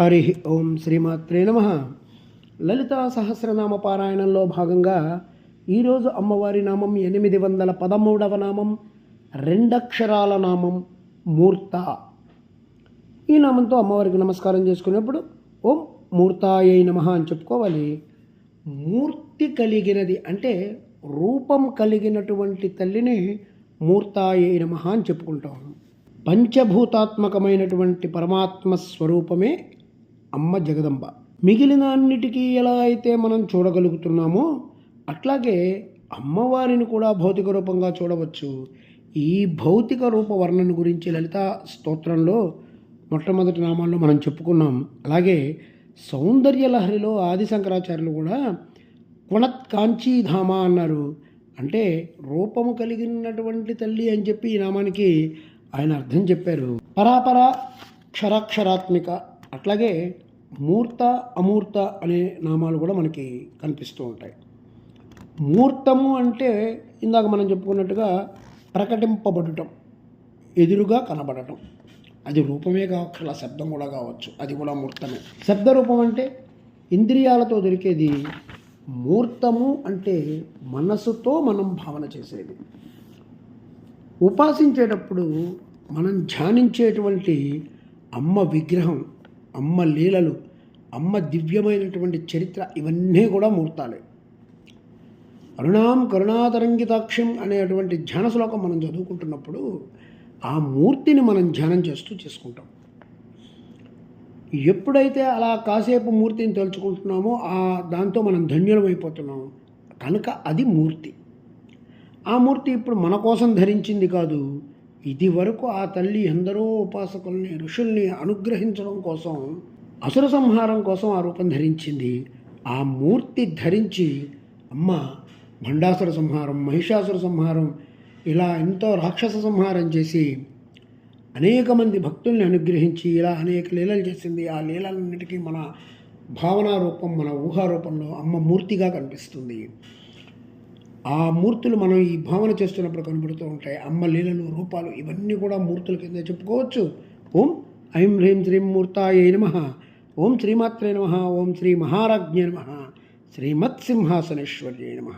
హరి ఓం శ్రీమాత్రే నమ. లలితా సహస్రనామ పారాయణంలో భాగంగా ఈరోజు అమ్మవారి నామం ఎనిమిది వందల పదమూడవ నామం రెండక్షరాల నామం మూర్త. ఈ నామంతో అమ్మవారికి నమస్కారం చేసుకునేప్పుడు ఓం మూర్తాయై నమ అని చెప్పుకోవాలి. మూర్తి కలిగినది అంటే రూపం కలిగినటువంటి తల్లిని మూర్తాయై నమ అని చెప్పుకుంటాం. పంచభూతాత్మకమైనటువంటి పరమాత్మ స్వరూపమే అమ్మ జగదంబ. మిగిలిన అన్నిటికీ ఎలా అయితే మనం చూడగలుగుతున్నామో అట్లాగే అమ్మవారిని కూడా భౌతిక రూపంగా చూడవచ్చు. ఈ భౌతిక రూప వర్ణన గురించి లలిత స్తోత్రంలో మొట్టమొదటి నామాల్లో మనం చెప్పుకున్నాం. అలాగే సౌందర్య లహరిలో ఆది శంకరాచార్యులు కూడా కుణత్ కాంచీధామ అన్నారు. అంటే రూపము కలిగినటువంటి తల్లి అని చెప్పి ఈ నామానికి ఆయన అర్థం చెప్పారు. పరాపర క్షరాక్షరాత్మిక అట్లాగే మూర్త అమూర్త అనే నామాలు కూడా మనకి కనిపిస్తూ ఉంటాయి. మూర్తము అంటే ఇందాక మనం చెప్పుకున్నట్టుగా ప్రకటింపబడటం ఎదురుగా కనబడటం. అది రూపమే కావక్కర్లా శబ్దం కూడా కావచ్చు అది కూడా మూర్తమే. శబ్ద రూపం అంటే ఇంద్రియాలతో దొరికేది మూర్తము అంటే మనసుతో మనం భావన చేసేది. ఉపాసించేటప్పుడు మనం ధ్యానించేటువంటి అమ్మ విగ్రహం అమ్మ లీలలు అమ్మ దివ్యమైనటువంటి చరిత్ర ఇవన్నీ కూడా ముహూర్తాలే. అరుణాం కరుణాతరంగితాక్షం అనేటువంటి ధ్యాన శ్లోకం మనం చదువుకుంటున్నప్పుడు ఆ మూర్తిని మనం ధ్యానం చేస్తూ చేసుకుంటాం. ఎప్పుడైతే అలా కాసేపు మూర్తిని తలుచుకుంటున్నామో ఆ దాంతో మనం ధన్యులమైపోతున్నాం కనుక అది మూర్తి. ఆ మూర్తి ఇప్పుడు మన కోసం ధరించింది కాదు ఇది వరకు ఆ తల్లి ఎందరో ఉపాసకుల్ని ఋషుల్ని అనుగ్రహించడం కోసం అసుర సంహారం కోసం ఆ రూపం ధరించింది. ఆ మూర్తి ధరించి అమ్మ భండాసుర సంహారం మహిషాసుర సంహారం ఇలా ఎంతో రాక్షస సంహారం చేసి అనేక మంది భక్తుల్ని అనుగ్రహించి ఇలా అనేక లీలలు చేసింది. ఆ లీలలన్నిటికీ మన భావనారూపం మన ఊహా రూపంలో అమ్మ మూర్తిగా కనిపిస్తుంది. ఆ మూర్తులు మనం ఈ భావన చేస్తున్నప్పుడు కనబడుతూ ఉంటాయి. అమ్మ లీలలు రూపాలు ఇవన్నీ కూడా మూర్తుల కింద చెప్పుకోవచ్చు. ఓం ఐం హ్రీం శ్రీం మూర్తాయ నమ. ఓం శ్రీమాత్రే నమ. ఓం శ్రీ మహారాజ్ఞే నమ. శ్రీమత్సింహాసనేశ్వర్యే నమ.